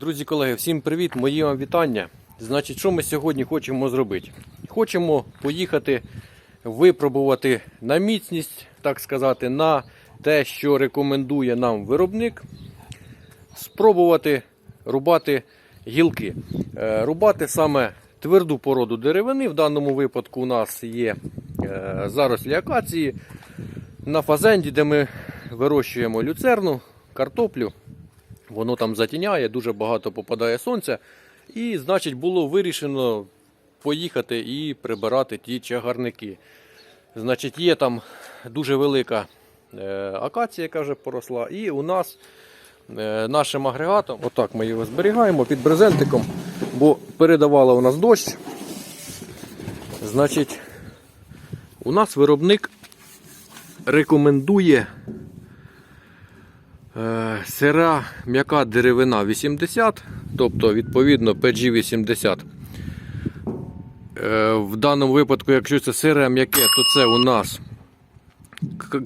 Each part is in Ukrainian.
Друзі, колеги, всім привіт! Мої вам вітання. Значить, що ми сьогодні хочемо зробити? Хочемо поїхати випробувати на міцність, так сказати, на те, що рекомендує нам виробник, спробувати рубати гілки. Е, Рубати саме тверду породу деревини. В даному випадку у нас є е, зарослі акації на фазенді, де ми вирощуємо люцерну, картоплю. Воно там затіняє, дуже багато попадає сонця. І, значить, було вирішено поїхати і прибирати ті чагарники. Значить, є там дуже велика е, акація, яка вже поросла. І у нас е, нашим агрегатом, отак ми його зберігаємо під брезентиком, бо передавала у нас дощ. Значить, у нас виробник рекомендує Сира м'яка деревина 80, тобто відповідно PG 80. Е, В даному випадку, якщо це сире м'яке, то це у нас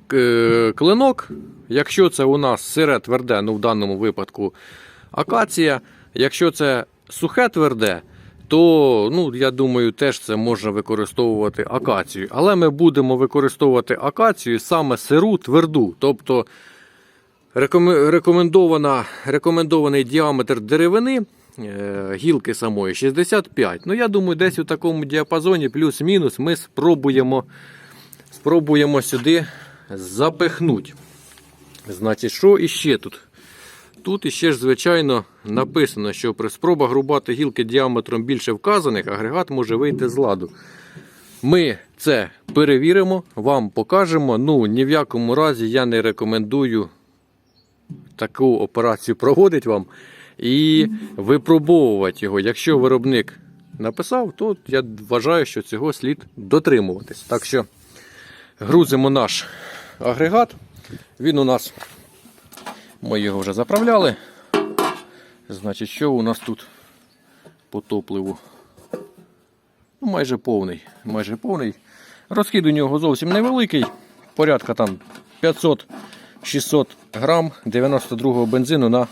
к- клинок. Якщо це у нас сире тверде, ну в даному випадку акація. Якщо це сухе тверде, то ну, я думаю, теж це можна використовувати акацію. Але ми будемо використовувати акацію саме сиру тверду. Тобто Рекомендована, рекомендований діаметр деревини е, гілки самої 65. Ну, я думаю, десь у такому діапазоні плюс-мінус ми спробуємо, спробуємо сюди запихнути. Значить, що іще тут? Тут іще ж, звичайно, написано, що при спробах рубати гілки діаметром більше вказаних, агрегат може вийти з ладу. Ми це перевіримо, вам покажемо. Ну, ні в якому разі я не рекомендую таку операцію проводить вам і випробовувати його. Якщо виробник написав, то я вважаю, що цього слід дотримуватись. Так що грузимо наш агрегат. Він у нас, ми його вже заправляли. Значить, що у нас тут по топливу? Ну, майже повний. Майже повний. Розхід у нього зовсім невеликий. Порядка там 500 600 грам 92-го бензину на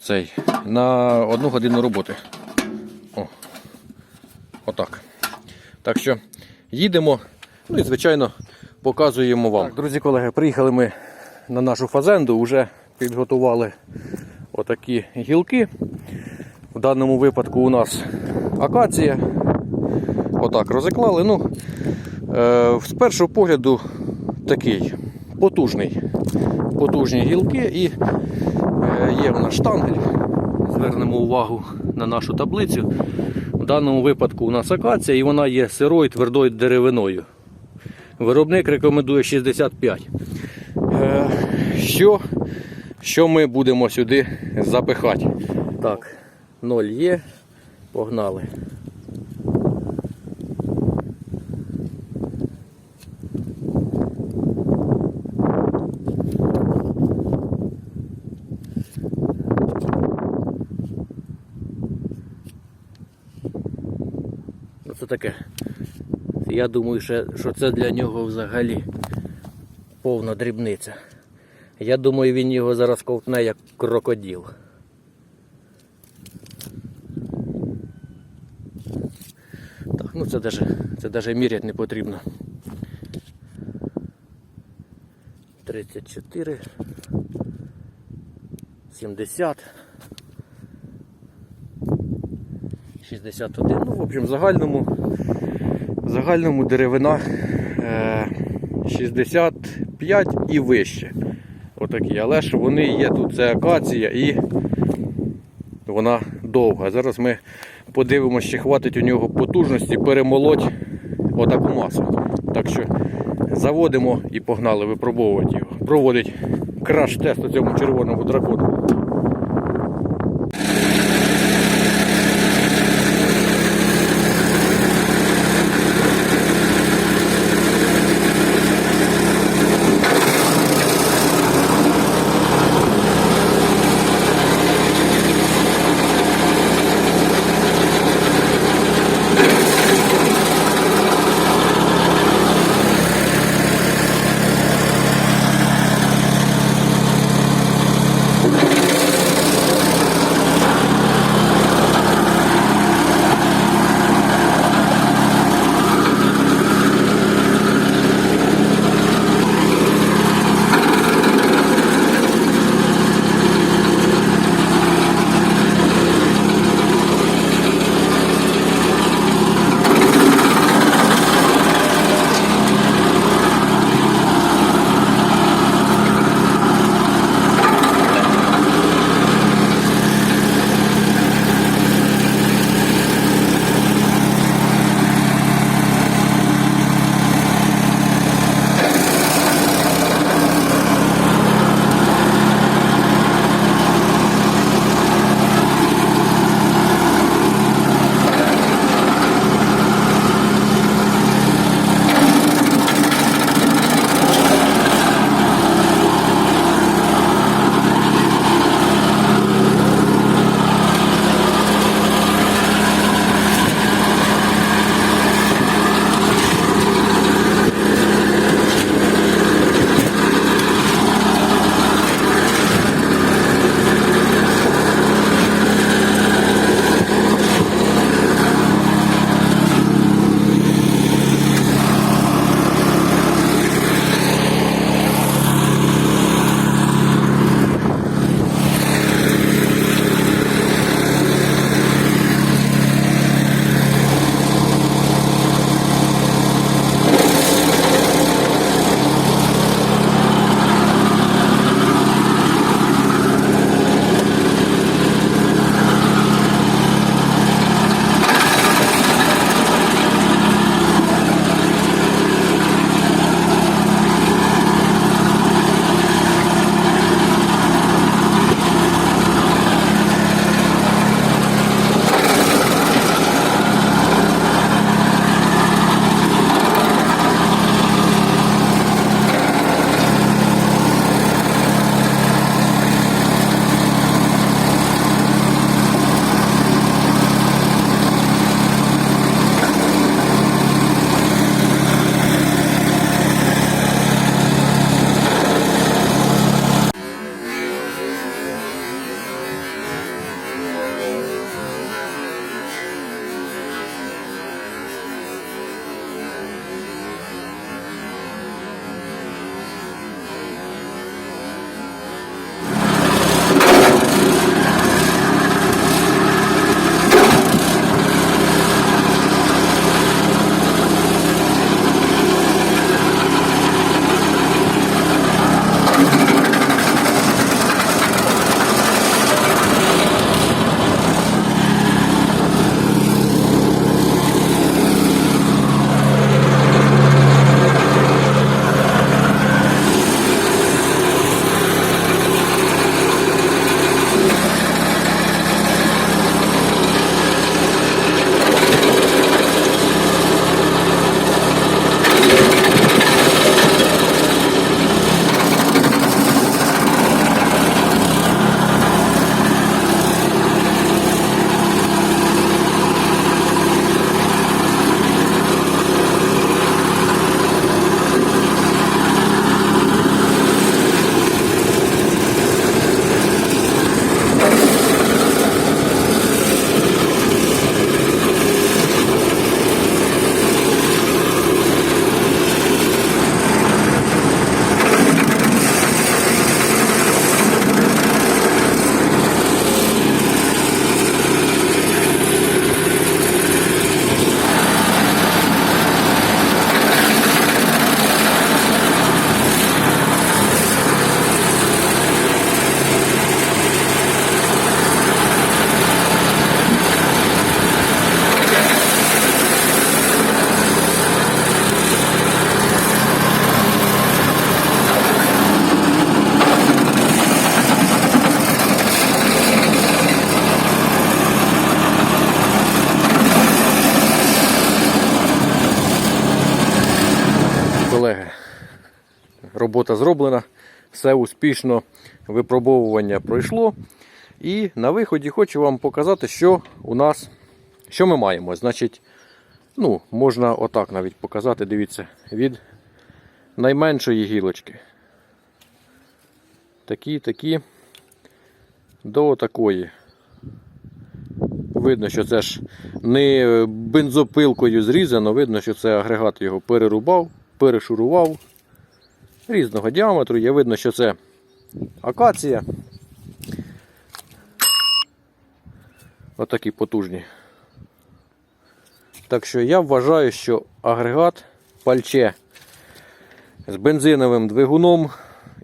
цей, на одну годину роботи. О, отак. Так що їдемо, ну і звичайно показуємо вам. Так, друзі колеги, приїхали ми на нашу фазенду, вже підготували отакі гілки. В даному випадку у нас акація. Отак розіклали. Ну, е, з першого погляду такий потужний, потужні гілки і е, є в нас штангель. Звернемо увагу на нашу таблицю. В даному випадку у нас акація і вона є сирою твердою деревиною. Виробник рекомендує 65. Е, Що, що ми будемо сюди запихати? Так, 0 є, погнали. Таке. Я думаю, що, це для нього взагалі повна дрібниця. Я думаю, він його зараз ковтне як крокодил. Так, ну це даже, це даже міряти не потрібно. 34, 70. 61. Ну, в общем, в загальному, в загальному деревина е, 65 і вище. Отакі. Але ж вони є тут, це акація і вона довга. Зараз ми подивимося, чи хватить у нього потужності перемолоть отаку масу. Так що заводимо і погнали випробовувати його. Проводить краш-тест у цьому червоному дракону. Робота зроблена, все успішно, випробовування пройшло. І на виході хочу вам показати, що у нас, що ми маємо. Значить, ну, можна отак навіть показати, дивіться, від найменшої гілочки. Такі, такі до такої. Видно, що це ж не бензопилкою зрізано, видно, що це агрегат його перерубав, перешурував різного діаметру. Є видно, що це акація. Отакі потужні. Так що я вважаю, що агрегат пальче з бензиновим двигуном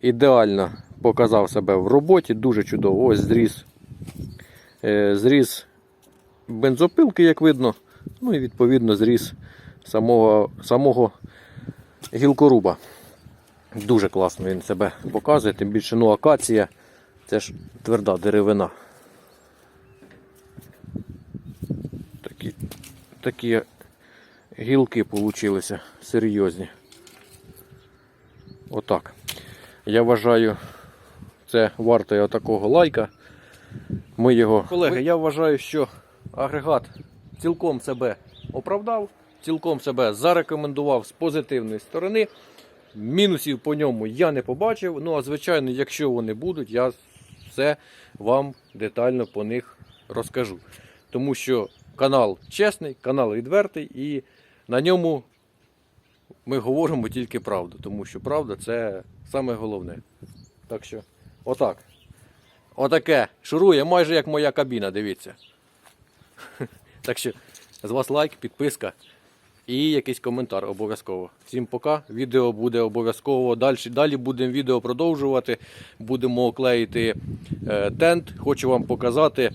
ідеально показав себе в роботі, дуже чудово. Ось зріз, е, зріз бензопилки, як видно, ну і відповідно зріз самого, самого гілкоруба. Дуже класно він себе показує, тим більше ну, акація це ж тверда деревина. Такі, такі гілки получилися серйозні. Отак. Я вважаю, це варто отакого лайка. Ми його. Колеги, я вважаю, що агрегат цілком себе оправдав, цілком себе зарекомендував з позитивної сторони. Мінусів по ньому я не побачив. Ну, а звичайно, якщо вони будуть, я все вам детально по них розкажу. Тому що канал чесний, канал відвертий, і на ньому ми говоримо тільки правду, тому що правда це саме головне. Так що, отак. Отаке шурує майже як моя кабіна, дивіться. Так що з вас лайк, підписка і якийсь коментар обов'язково. Всім пока. Відео буде обов'язково. Далі, далі будемо відео продовжувати. Будемо клеїти е, тент. Хочу вам показати,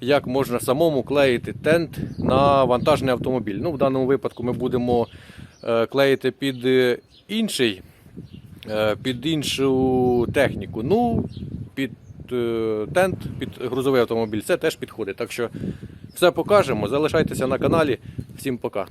як можна самому клеїти тент на вантажний автомобіль. Ну, в даному випадку ми будемо е, клеїти під е, інший, під іншу техніку. Ну, під тент, під грузовий автомобіль. Це теж підходить. Так що все покажемо. Залишайтеся на каналі. Всім пока.